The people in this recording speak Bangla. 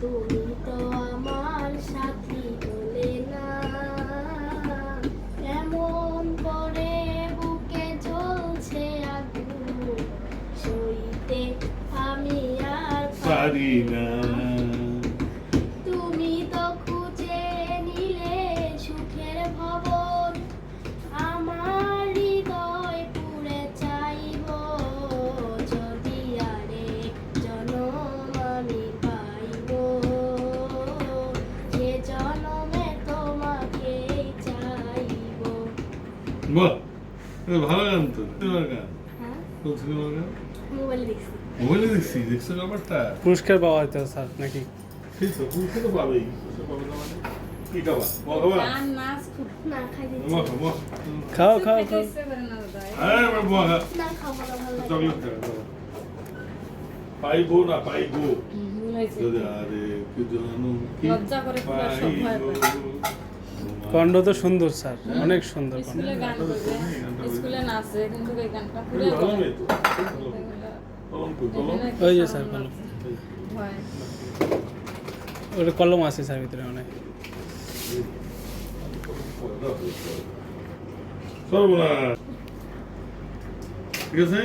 তুমি তো আমার সাথী না এমন বুকে সইতে আমি আর না। বাহ ভালো গান তো সিনেমার গান কোন সিনেমার গান মোবাইলে দেখছি দেখছ ব্যাপারটা পুরস্কার পাওয়া হয়তো স্যার নাকি ঠিক তো পুরস্কার তো পাবেই খাও খাও খাও। পাইবো না পাইবো আরে কি জানো। পাইবো। কণ্ঠ তো সুন্দর স্যার। অনেক সুন্দর ওই যে স্যার কলম। ওটা কলম আছে স্যার ভিতরে অনেক। সর্বনাশ। ঠিক আছে?